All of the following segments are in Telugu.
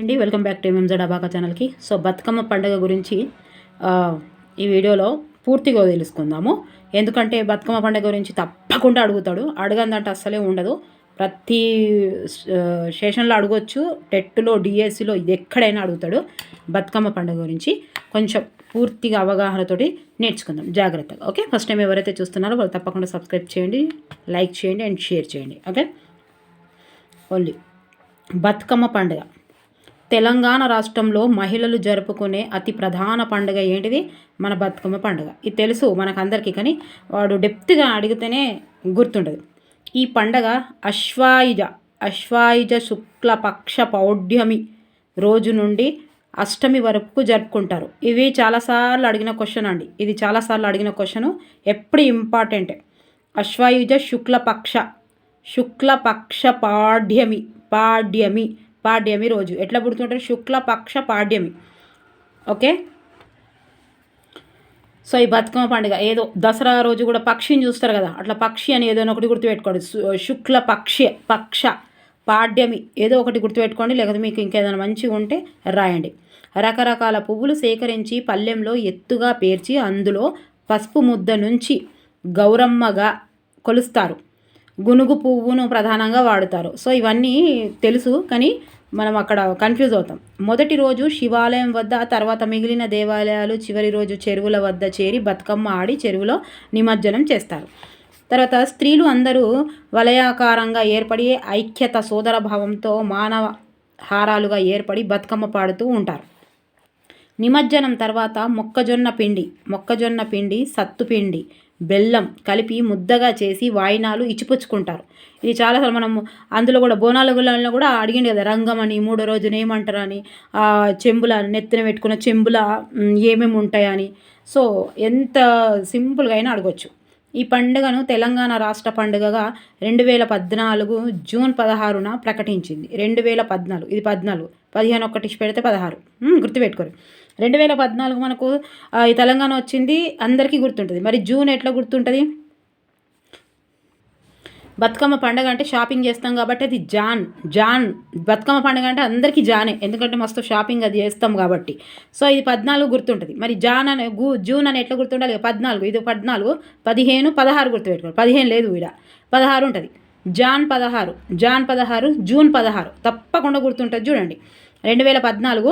అండి వెల్కమ్ బ్యాక్ టు ఎంఎంజెడ్ అబాకా ఛానల్కి. సో బతుకమ్మ పండుగ గురించి ఈ వీడియోలో పూర్తిగా తెలుసుకుందాము. ఎందుకంటే బతుకమ్మ పండుగ గురించి తప్పకుండా అడుగుతాడు. అడగందంటే అస్సలే ఉండదు. ప్రతి సెషన్లో అడగొచ్చు టెట్లో డిఎస్సిలో ఇది ఎక్కడైనా అడుగుతాడు బతుకమ్మ పండుగ గురించి. కొంచెం పూర్తిగా అవగాహనతోటి నేర్చుకుందాం. జాగ్రత్తగా ఓకే? ఫస్ట్ టైం ఎవరైతే చూస్తున్నారో వాళ్ళు తప్పకుండా సబ్స్క్రైబ్ చేయండి లైక్ చేయండి అండ్ షేర్ చేయండి ఓకే? ఓన్లీ బతుకమ్మ పండుగ. తెలంగాణ రాష్ట్రంలో మహిళలు జరుపుకునే అతి ప్రధాన పండుగ ఏంటిది? మన బతుకమ్మ పండుగ. ఇది తెలుసు మనకందరికీ కానీ వాడు డెప్త్గా అడిగితేనే గుర్తుండదు. ఈ పండగ అశ్వాయుజ అశ్వాయుజ శుక్లపక్ష పౌఢ్యమి రోజు నుండి అష్టమి వరకు జరుపుకుంటారు. ఇవి చాలాసార్లు అడిగిన క్వశ్చన్ అండి. ఇది చాలాసార్లు అడిగిన క్వశ్చన్. ఎప్పుడు ఇంపార్టెంటే? అశ్వాయుజ శుక్లపక్ష శుక్లపక్ష పాడ్యమి పాడ్యమి పాడ్యమి రోజు. ఎట్లా పుడుతుంటారు? శుక్లపక్ష పాడ్యమి. ఓకే? సో ఈ బతుకమ్మ పండుగ ఏదో దసరా రోజు కూడా పక్షిని చూస్తారు కదా. అట్లా పక్షి అని ఏదో ఒకటి గుర్తుపెట్టుకోండి. శుక్ల పక్షి పక్ష పాడ్యమి ఏదో ఒకటి గుర్తుపెట్టుకోండి. లేకపోతే మీకు ఇంకేదైనా మంచిగా ఉంటే రాయండి. రకరకాల పువ్వులు సేకరించి పల్లెంలో ఎత్తుగా పేర్చి అందులో పసుపు ముద్ద నుంచి గౌరమ్మగా కొలుస్తారు. గునుగు పువ్వును ప్రధానంగా వాడుతారు. సో ఇవన్నీ తెలుసు కానీ మనం అక్కడ కన్ఫ్యూజ్ అవుతాం. మొదటి రోజు శివాలయం వద్ద తర్వాత మిగిలిన దేవాలయాలు చివరి రోజు చెరువుల వద్ద చేరి బతుకమ్మ ఆడి చెరువులో నిమజ్జనం చేస్తారు. తర్వాత స్త్రీలు అందరూ వలయాకారంగా ఏర్పడి ఐక్యత సోదర భావంతో మానవ హారాలుగా ఏర్పడి బతుకమ్మ పాడుతూ ఉంటారు. నిమజ్జనం తర్వాత మొక్కజొన్న పిండి మొక్కజొన్న పిండి సత్తు పిండి బెల్లం కలిపి ముద్దగా చేసి వాయినాలు ఇచ్చిపుచ్చుకుంటారు. ఇది చాలాసార్లు మనం అందులో కూడా బోనాల గుళ్ళలో కూడా అడిగింది కదా రంగం అని మూడో రోజున ఏమంటారు అని ఆ చెంబుల నెత్తిన పెట్టుకున్న చెంబుల ఏమేమి ఉంటాయని. సో ఎంత సింపుల్గా అయినా అడగొచ్చు. ఈ పండుగను తెలంగాణ రాష్ట్ర పండుగగా రెండు వేల పద్నాలుగు జూన్ పదహారున ప్రకటించింది. రెండు వేల పద్నాలుగు ఇది పద్నాలుగు పదిహేను ఒకటి పెడితే పదహారు. గుర్తుపెట్టుకోరు. రెండు వేల పద్నాలుగు మనకు ఈ తెలంగాణ వచ్చింది అందరికీ గుర్తుంటుంది. మరి జూన్ ఎట్లా గుర్తుంటుంది? బతుకమ్మ పండగ అంటే షాపింగ్ చేస్తాం కాబట్టి అది జాన్ జాన్. బతుకమ్మ పండగ అంటే అందరికీ జానే ఎందుకంటే మస్తు షాపింగ్ అది చేస్తాం కాబట్టి. సో ఇది పద్నాలుగు గుర్తుంటుంది. మరి జాన్ అనే గు జూన్ అని ఎట్లా గుర్తుండాలి? పద్నాలుగు ఇది పద్నాలుగు పదిహేను పదహారు గుర్తుపెట్టుకోవాలి పదిహేను లేదు ఈడ పదహారు ఉంటుంది. జాన్ పదహారు జాన్ పదహారు జూన్ పదహారు. తప్పకుండా గుర్తుంటుంది. చూడండి. రెండు వేల పద్నాలుగు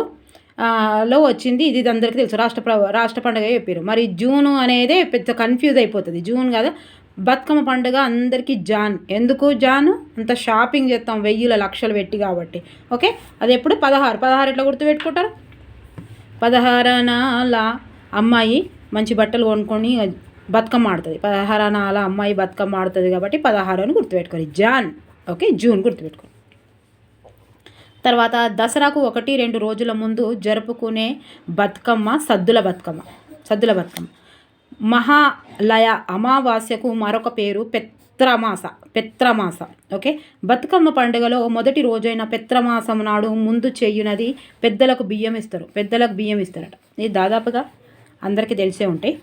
లో వచ్చింది. ఇది అందరికీ తెలుసు. రాష్ట్ర రాష్ట్ర పండుగ చెప్పారు మరి జూన్ అనేదే పెద్ద కన్ఫ్యూజ్ అయిపోతుంది. జూన్ కదా. బతుకమ్మ పండుగ అందరికీ జాన్. ఎందుకు జాన్? అంత షాపింగ్ చేస్తాం. వెయ్యిల లక్షలు పెట్టి కాబట్టి. ఓకే? అది ఎప్పుడు? పదహారు. పదహారు ఎట్లా గుర్తుపెట్టుకుంటారు పదహారనాల అమ్మాయి మంచి బట్టలు కొనుక్కొని బతుకమ్మ ఆడుతుంది. పదహారనాల అమ్మాయి బతుకమ్మ ఆడుతుంది కాబట్టి పదహారు అని గుర్తుపెట్టుకోవాలి జాన్. ఓకే? జూన్ గుర్తుపెట్టుకోండి తర్వాత దసరాకు ఒకటి రెండు రోజుల ముందు జరుపుకునే బతుకమ్మ సద్దుల బతుకమ్మ సద్దుల బతుకమ్మ. మహాలయ అమావాస్యకు మరొక పేరు పెత్రమాస పెత్రమాస ఓకే? బతుకమ్మ పండుగలో మొదటి రోజైన పెత్రమాసం నాడు ముందు చేయునది పెద్దలకు బియ్యం ఇస్తారు పెద్దలకు బియ్యం ఇస్తారట. ఇది దాదాపుగా అందరికీ తెలిసే ఉంటాయి.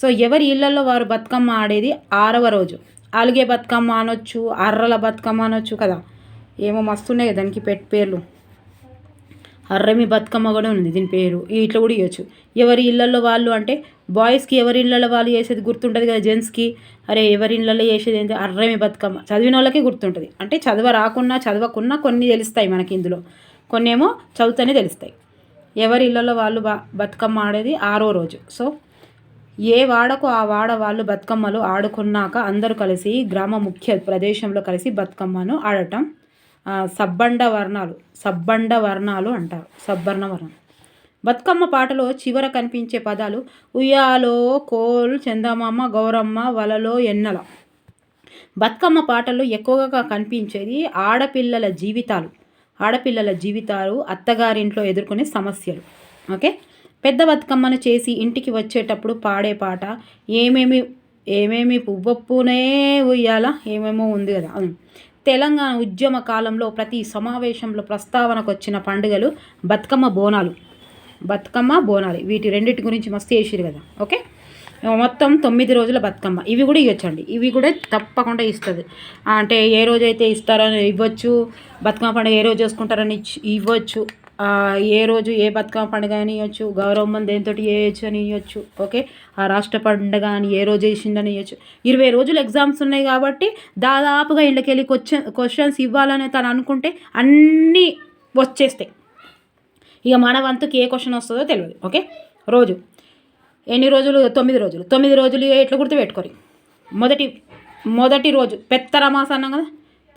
సో ఎవరి ఇళ్ళలో వారు బతుకమ్మ ఆడేది? ఆరవ రోజు. అలుగే బతుకమ్మ అనొచ్చు అర్రల బతుకమ్మ అనొచ్చు కదా. ఏమో మస్తున్నాయి కదా దానికి పెట్ పేర్లు. అర్రమి బతుకమ్మ కూడా ఉంది దీని పేరు. ఇట్లా కూడా ఇవ్వచ్చు ఎవరి ఇళ్ళల్లో వాళ్ళు అంటే బాయ్స్కి ఎవరి ఇళ్ళల్లో వాళ్ళు చేసేది గుర్తుంటుంది కదా జెంట్స్కి అరే ఎవరి ఇళ్ళల్లో చేసేది ఏంటి? అర్రమి బతుకమ్మ. చదివిన వాళ్ళకే గుర్తుంటుంది. అంటే చదవ రాకున్నా చదవకున్నా కొన్ని తెలుస్తాయి మనకి ఇందులో. కొన్ని ఏమో చదువుతూనే తెలుస్తాయి. ఎవరి ఇళ్ళల్లో వాళ్ళు బా బతుకమ్మ ఆడేది ఆరో రోజు. సో ఏ వాడకు ఆ వాడ వాళ్ళు బతుకమ్మలు ఆడుకున్నాక అందరూ కలిసి గ్రామ ముఖ్య ప్రదేశంలో కలిసి బతుకమ్మను ఆడటం సబ్బండ వర్ణాలు సబ్బండ వర్ణాలు అంటారు సబ్బర్ణ వర్ణం బతుకమ్మ పాటలో చివర కనిపించే పదాలు ఉయ్యాలో కోల్ చందమామ గౌరమ్మ వలలో ఎన్నల. బతుకమ్మ పాటల్లో ఎక్కువగా కనిపించేది ఆడపిల్లల జీవితాలు. ఆడపిల్లల జీవితాలు అత్తగారింట్లో ఎదుర్కొనే సమస్యలు. ఓకే? పెద్ద బతుకమ్మను చేసి ఇంటికి వచ్చేటప్పుడు పాడే పాట ఏమేమి ఏమేమి పువ్వప్పునే ఉయ్యాల ఏమేమో ఉంది కదా. అవును. తెలంగాణ ఉద్యమ కాలంలో ప్రతి సమావేశంలో ప్రస్తావనకు వచ్చిన పండుగలు బతుకమ్మ బోనాలు. బతుకమ్మ బోనాలు. వీటి రెండింటి గురించి మస్తు చేసిరు కదా. ఓకే? మొత్తం తొమ్మిది రోజుల బతుకమ్మ. ఇవి కూడా ఇవ్వచ్చండి. ఇవి కూడా తప్పకుండా ఇస్తుంది. అంటే ఏ రోజైతే ఇస్తారని ఇవ్వచ్చు బతుకమ్మ పండుగ ఏ రోజు చేసుకుంటారని ఇచ్చి- ఇవ్వచ్చు. ఏ రోజు ఏ బతుకమ్మ పండుగ అని ఇవ్వచ్చు గౌరవం దేంతో వేయచ్చు అని ఇవ్వచ్చు ఓకే? ఆ రాష్ట్ర పండుగ అని ఏ రోజు వేసిండని ఇవ్వచ్చు ఇరవై రోజులు ఎగ్జామ్స్ ఉన్నాయి కాబట్టి దాదాపుగా ఇళ్ళకి వెళ్ళి క్వశ్చన్ క్వశ్చన్స్ ఇవ్వాలని తను అనుకుంటే అన్నీ వచ్చేస్తాయి. ఇక మన వంతుకి ఏ క్వశ్చన్ వస్తుందో తెలియదు ఓకే? రోజు. ఎన్ని రోజులు? తొమ్మిది రోజులు. తొమ్మిది రోజులు ఎట్లా గుర్తుపెట్టుకోరు? మొదటి మొదటి రోజు. పెత్తరమాస అన్నాం కదా?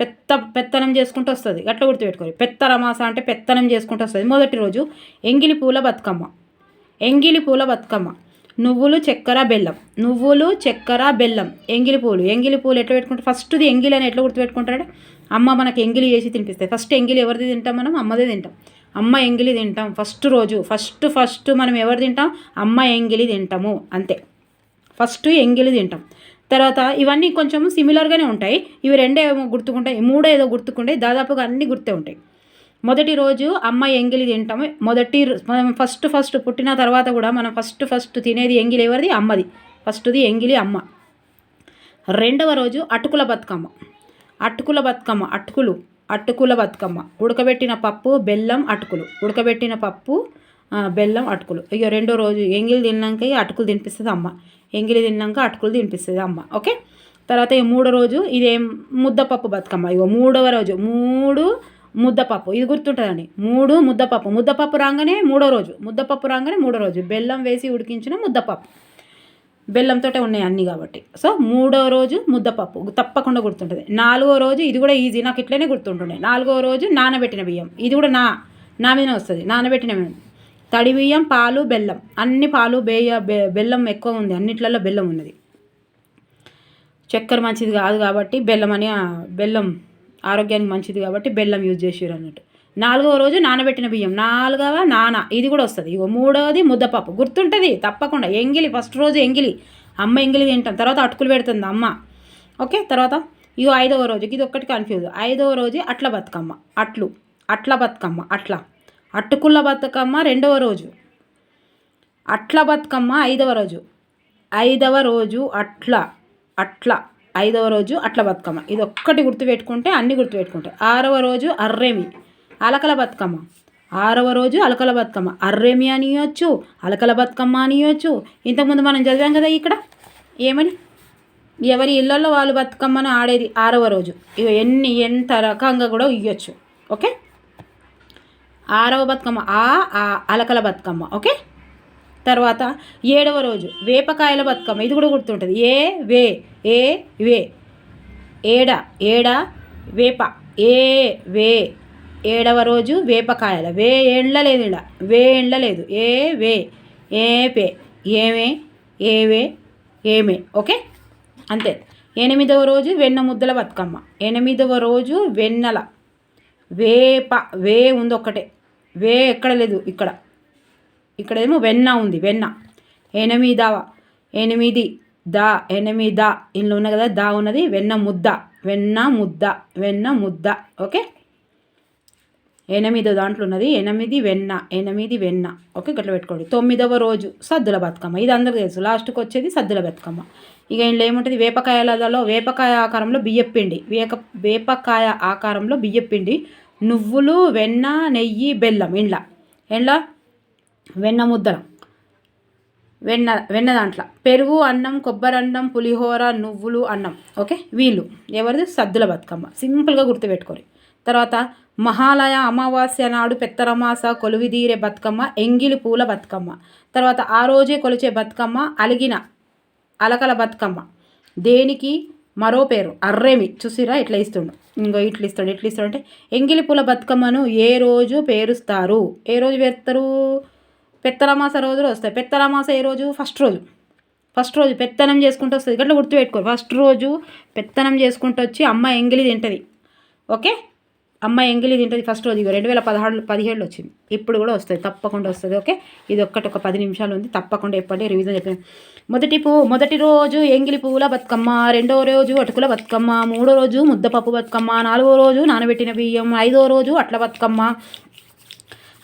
పెత్త పెత్తనం చేసుకుంటూ వస్తుంది. అట్లా పెత్త పెత్తరమాస అంటే పెత్తనం చేసుకుంటూ వస్తుంది. మొదటి రోజు ఎంగిలి పూల బతుకమ్మ. ఎంగిలి పూల బతుకమ్మ. నువ్వులు చక్కెర బెల్లం. నువ్వులు చక్కెర బెల్లం. ఎంగిలి పూలు. ఎంగిలి పూలు ఎట్లా పెట్టుకుంటే ఫస్ట్ది ఎంగిలి అని ఎట్లా గుర్తుపెట్టుకుంటాడు అమ్మ మనకి ఎంగిలి చేసి తినిపిస్తాయి ఫస్ట్ ఎంగిలి ఎవరిది తింటాం మనం? అమ్మదే తింటాం. అమ్మ ఎంగిలి తింటాం ఫస్ట్ రోజు. ఫస్ట్ ఫస్ట్ మనం ఎవరు తింటాం? అమ్మ ఎంగిలి తింటాము. అంతే. ఫస్ట్ ఎంగిలి తింటాం. తర్వాత ఇవన్నీ కొంచెం సిమిలర్గానే ఉంటాయి. ఇవి రెండే ఏమో గుర్తుకుంటాయి. మూడో ఏదో గుర్తుకుంటాయి. దాదాపుగా అన్నీ గుర్తే ఉంటాయి. మొదటి రోజు అమ్మ ఎంగిలి తింటాము. మొదటి రో- మనం ఫస్ట్ ఫస్ట్ పుట్టిన తర్వాత కూడా మనం ఫస్ట్ ఫస్ట్ తినేది ఎంగిలి ఎవరిది? అమ్మది. ఫస్ట్ది ఎంగిలి అమ్మ. రెండవ రోజు అటుకుల బతుకమ్మ. అటుకుల బతుకమ్మ. అటుకులు. అటుకుల బతుకమ్మ. ఉడకబెట్టిన పప్పు బెల్లం అటుకులు. ఉడకబెట్టిన పప్పు బెల్లం అటుకులు. ఇక రెండో రోజు ఎంగిలి తిన్నాక ఇక అటుకులు తినిపిస్తుంది అమ్మ. ఎంగిలి తిన్నాక అటుకులు తినిపిస్తుంది అమ్మ. ఓకే? తర్వాత ఈ మూడో రోజు ఇదేం ముద్దపప్పు బతుకమ్మ. ఇగో మూడవ రోజు. మూడు ముద్దపప్పు. ఇది గుర్తుంటుందండి. మూడు ముద్దపప్పు. ముద్దపప్పు రాగానే మూడో రోజు. ముద్దపప్పు రాగానే మూడో రోజు. బెల్లం వేసి ఉడికించిన ముద్దపప్పు. బెల్లంతో ఉన్నాయి అన్నీ కాబట్టి. సో మూడో రోజు ముద్దపప్పు. తప్పకుండా గుర్తుంటుంది. నాలుగో రోజు ఇది కూడా ఈజీ. నాకు ఇట్లనే గుర్తుంటుండే. నాలుగో రోజు నానబెట్టిన బియ్యం. ఇది కూడా నా నా మీద వస్తుంది. నానబెట్టిన బియ్యం. తడి బియ్యం పాలు బెల్లం. అన్ని పాలు బేయ బె- బెల్లం ఎక్కువ ఉంది. అన్నిట్లలో బెల్లం ఉన్నది. చక్కెర మంచిది కాదు కాబట్టి బెల్లం అని బెల్లం ఆరోగ్యానికి మంచిది కాబట్టి బెల్లం యూజ్ చేసారు అన్నట్టు. నాలుగవ రోజు నానబెట్టిన బియ్యం. నాలుగవ నాన. ఇది కూడా వస్తుంది. ఇగో మూడవది ముద్దపప్పు. గుర్తుంటుంది? తప్పకుండా. ఎంగిలి ఫస్ట్ రోజు ఎంగిలి. అమ్మ ఎంగిలి తింటాం. తర్వాత అటుకులు పెడుతుంది అమ్మ. ఓకే? తర్వాత ఇగో ఐదవ రోజు ఇది ఒక్కటి కన్ఫ్యూజ్ ఐదవ రోజు అట్ల బతుకమ్మ. అట్లు. అట్ల బతుకమ్మ. అట్లా. అట్టుకుల బతుకమ్మ రెండవ రోజు. అట్ల బతుకమ్మ ఐదవ రోజు. ఐదవ రోజు అట్ల అట్ల ఐదవ రోజు అట్ల బతుకమ్మ. ఇది ఒక్కటి గుర్తుపెట్టుకుంటే అన్ని గుర్తుపెట్టుకుంటాయి. ఆరవ రోజు అర్రేమి అలకల బతుకమ్మ. ఆరవ రోజు అలకల బతుకమ్మ. అర్రేమి అని అలకల బతుకమ్మ అని ఇవ్వచ్చు ఇంతకుముందు మనం చదివాం కదా ఇక్కడ? ఏమని? ఎవరి ఇళ్ళల్లో వాళ్ళు బతుకమ్మను ఆడేది? ఆరవ రోజు. ఇవి ఎన్ని ఎంత రకంగా కూడా ఇవ్వచ్చు ఓకే? ఆరవ బతుకమ్మ ఆ ఆ అలకల బతుకమ్మ ఓకే? తర్వాత ఏడవ రోజు వేపకాయల బతుకమ్మ ఇది కూడా గుర్తుంటుంది. ఏ వే ఏ వే. ఏడ ఏడ వేప. ఏ వే. ఏడవ రోజు వేపకాయల. వే ఏండ్ల లేదు వే ఎండ్ల లేదు. ఏ వే. ఏ పే. ఏమే ఏవే ఏమే ఓకే? అంతే. ఎనిమిదవ రోజు వెన్న ముద్దల బతుకమ్మ. ఎనిమిదవ రోజు వెన్నెల. వేప వే ఉంది ఒక్కటే వే ఎక్కడ లేదు ఇక్కడ. ఇక్కడేమో వెన్న ఉంది వెన్న. ఎనిమిదవ ఎనిమిది దా ఎనిమిద. ఇంట్లో ఉన్న కదా దా ఉన్నది వెన్న ముద్ద. వెన్న ముద్ద వెన్న ముద్ద. ఓకే? ఎనిమిదో దాంట్లో ఉన్నది ఎనిమిది వెన్న ఎనిమిది వెన్న. ఓకే గట్ల పెట్టుకోండి. తొమ్మిదవ రోజు సద్దుల బతుకమ్మ. ఇది అందరికీ తెలుసు. లాస్ట్కి వచ్చేది సద్దుల బతుకమ్మ. ఇక ఇంట్లో ఏముంటుంది? వేపకాయలలో వేపకాయ ఆకారంలో బియ్యపిండి. వేక వేపకాయ ఆకారంలో బియ్యపిండి. నువ్వులు వెన్న నెయ్యి బెల్లం. ఇండ్ల. ఇండ్ల? వెన్న ముద్దల. వెన్న వెన్న దాంట్లో. పెరుగు అన్నం కొబ్బరి అన్నం పులిహోర నువ్వులు అన్నం. ఓకే? వీళ్ళు. ఎవరిది? సద్దుల బతుకమ్మ. సింపుల్గా గుర్తుపెట్టుకోరు. తర్వాత మహాలయ అమావాస్య నాడు పెత్తరమాస కొలువిదీరే బతుకమ్మ ఎంగిలి పూల బతుకమ్మ. తర్వాత ఆ రోజే కొలిచే బతుకమ్మ అలిగిన అలకల బతుకమ్మ. దేనికి? మరో పేరు అర్రేమి. చూసిరా? ఇట్లా ఇస్తుండు. ఇంకో ఇట్లా ఇస్తాడు ఇట్లా ఇస్తాడు అంటే ఎంగిలి పూల బతుకమ్మను ఏ రోజు పేరుస్తారు? ఏ రోజు పేరుస్తారు పెత్తరమాస రోజులు వస్తాయి. పెత్తరమాస ఏ రోజు? ఫస్ట్ రోజు. ఫస్ట్ రోజు పెత్తనం చేసుకుంటూ వస్తుంది. గట్లా గుర్తుపెట్టుకో. ఫస్ట్ రోజు పెత్తనం చేసుకుంటూ వచ్చి అమ్మ ఎంగిలి తింటుంది. ఓకే? అమ్మ ఎంగిలి తింటుంది ఫస్ట్ రోజు రెండు వేల పదహారు పదిహేడులో వచ్చింది. ఇప్పుడు కూడా వస్తుంది తప్పకుండా వస్తుంది ఓకే? ఇది ఒక్కటి ఒక పది నిమిషాలు ఉంది తప్పకుండా ఎప్పటి రివిజన్ చెప్పాను మొదటి పువ్వు మొదటి రోజు ఎంగిలి పువ్వుల బతుకమ్మ రెండో రోజు అటుకుల బతుకమ్మ మూడో రోజు ముద్దపప్పు బతుకమ్మ నాలుగో రోజు నానబెట్టిన బియ్యం ఐదో రోజు అట్ల బతుకమ్మ.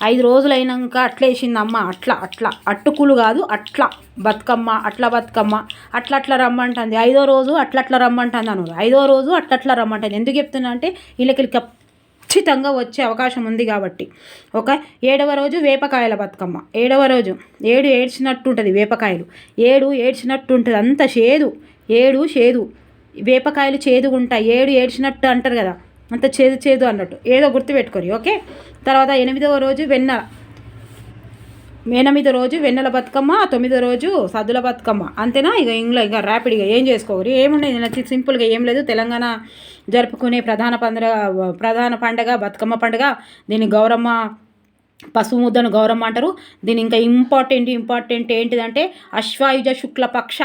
ఐదు రోజులు అయినాక అమ్మ అట్లా అట్లా. అట్టుకులు కాదు అట్లా బతుకమ్మ అట్లా బతుకమ్మ. అట్లా అట్లా రమ్మంటుంది. ఐదో రోజు అట్లా అట్లా రమ్మంటుంది అను ఐదో రోజు అట్లా అట్లా రమ్మంటుంది. ఎందుకు చెప్తున్నా అంటే వీళ్ళకి ఖచ్చితంగా వచ్చే అవకాశం ఉంది కాబట్టి. ఒక ఏడవ రోజు వేపకాయల బతుకమ్మ. ఏడవ రోజు. ఏడు ఏడ్చినట్టు ఉంటుంది వేపకాయలు. ఏడు ఏడ్చినట్టు ఉంటుంది అంత చేదు. ఏడు చేదు. వేపకాయలు చేదు ఉంటాయి. ఏడు ఏడ్చినట్టు అంటారు కదా. అంత చేదు చేదు అన్నట్టు. ఏదో గుర్తుపెట్టుకొని ఓకే? తర్వాత ఎనిమిదవ రోజు వెన్న. ఎనిమిదో రోజు వెన్నెల బతుకమ్మ తొమ్మిదో రోజు సద్దుల బతుకమ్మ. అంతేనా? ఇక ఇంట్లో ఇక ర్యాపిడ్గా ఏం చేసుకోరు ఏముండదు? నచ్చి సింపుల్గా ఏం లేదు. తెలంగాణ జరుపుకునే ప్రధాన పండుగ ప్రధాన పండగ బతుకమ్మ పండుగ. దీన్ని గౌరమ్మ పసుపు ముద్దను గౌరమ్మ అంటారు. దీని ఇంకా ఇంపార్టెంట్ ఇంపార్టెంట్ ఏంటిదంటే అశ్వాయుజ శుక్లపక్ష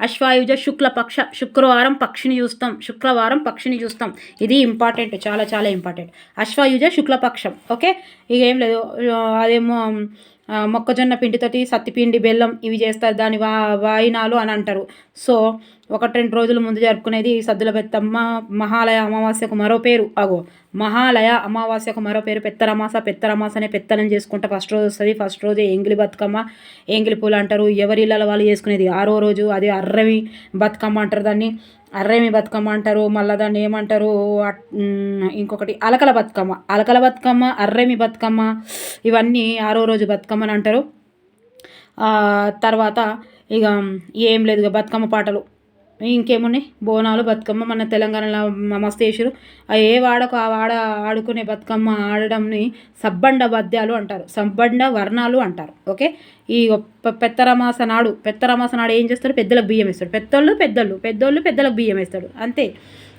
అశ్వాయుజ శుక్లపక్ష శుక్రవారం పక్షిని చూస్తాం. శుక్రవారం పక్షిని చూస్తాం. ఇది ఇంపార్టెంట్ చాలా చాలా ఇంపార్టెంట్. అశ్వాయుజ శుక్లపక్షం ఓకే? ఇక ఏం లేదు. అదేమో మొక్కజొన్న పిండితోటి సత్తిపిండి బెల్లం ఇవి చేస్తారు. దాని వా వాయినాలు అని అంటారు. సో ఒకటి రెండు రోజుల ముందు జరుపుకునేది సద్దుల పెత్తమ్మ మహాలయ అమావాస్యకు మరో పేరు. అగో మహాలయ అమావాస్యకు మరో పేరు పెత్తరమాస. పెత్తరమాస అనే పెత్తనం చేసుకుంటే ఫస్ట్ రోజు వస్తుంది. ఫస్ట్ రోజు ఎంగిలి బతుకమ్మ. ఎంగిలి పూలు అంటారు. ఎవరి ఇళ్ళ వాళ్ళు చేసుకునేది? ఆరో రోజు అది అర్రవి బతుకమ్మ అంటారు దాన్ని. అర్రేమి బతుకమ్మ అంటారు. మళ్ళీ దాన్ని ఏమంటారు? ఇంకొకటి అలకల బతుకమ్మ. అలకల బతుకమ్మ అర్రేమి బతుకమ్మ ఇవన్నీ ఆరో రోజు బతుకమ్మ అని అంటారు. తర్వాత ఇక ఏం లేదు ఇక బతుకమ్మ పాటలు. ఇంకేమున్నాయి? బోనాలు బతుకమ్మ మన తెలంగాణలో మస్తు వేసారు ఏ వాడకు ఆ వాడ ఆడుకునే బతుకమ్మ ఆడడంని సబ్బండ పద్యాలు అంటారు. సబ్బండ వర్ణాలు అంటారు. ఓకే? ఈ పెత్తరమాస నాడు పెత్తరమాస నాడు ఏం చేస్తాడు? పెద్దలకు బియ్యం వేస్తాడు. పెద్దోళ్ళు పెద్దోళ్ళు పెద్దోళ్ళు పెద్దలకు బియ్యం వేస్తాడు. అంతే.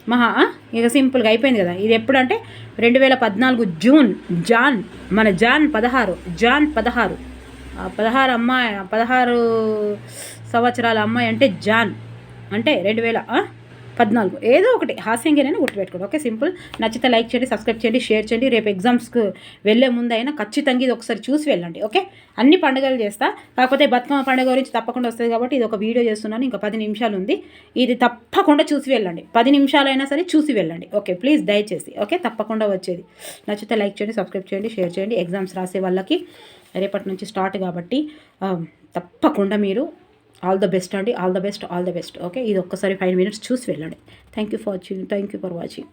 మహా ఇక సింపుల్గా అయిపోయింది కదా. ఇది ఎప్పుడంటే రెండు వేల పద్నాలుగు జూన్ జాన్ మన జాన్ పదహారు జాన్ పదహారు. పదహారు అమ్మాయి పదహారు సంవత్సరాల అమ్మాయి అంటే జాన్. అంటే రెండు వేల పద్నాలుగు. ఏదో ఒకటి. హాస్యంగానే గుర్తుపెట్టుకోండి. Okay simple. నచ్చితే లైక్ చేయండి సబ్స్క్రైబ్ చేయండి షేర్ చేయండి. రేపు ఎగ్జామ్స్కి వెళ్ళే ముందైనా ఖచ్చితంగా ఇది ఒకసారి చూసి వెళ్ళండి. ఓకే? అన్ని పండుగలు చేస్తా. కాకపోతే బతుకమ్మ పండుగ గురించి తప్పకుండా వస్తుంది కాబట్టి ఇది ఒక వీడియో చేస్తున్నాను. ఇంకా పది నిమిషాలు ఉంది. ఇది తప్పకుండా చూసి వెళ్ళండి. పది నిమిషాలైనా సరే చూసి వెళ్ళండి. ఓకే ప్లీజ్ దయచేసి. ఓకే? తప్పకుండా వచ్చేది. నచ్చితే లైక్ చేయండి సబ్స్క్రైబ్ చేయండి షేర్ చేయండి. ఎగ్జామ్స్ రాసే వాళ్ళకి రేపటి నుంచి స్టార్ట్ కాబట్టి తప్పకుండా మీరు ఆల్ ద బెస్ట్ అండి. All the best all the best. Okay? ఇది ఒక్కసారి ఫైవ్ మినిట్స్ చూసి వెళ్ళండి. Thank you for watching thank you for watching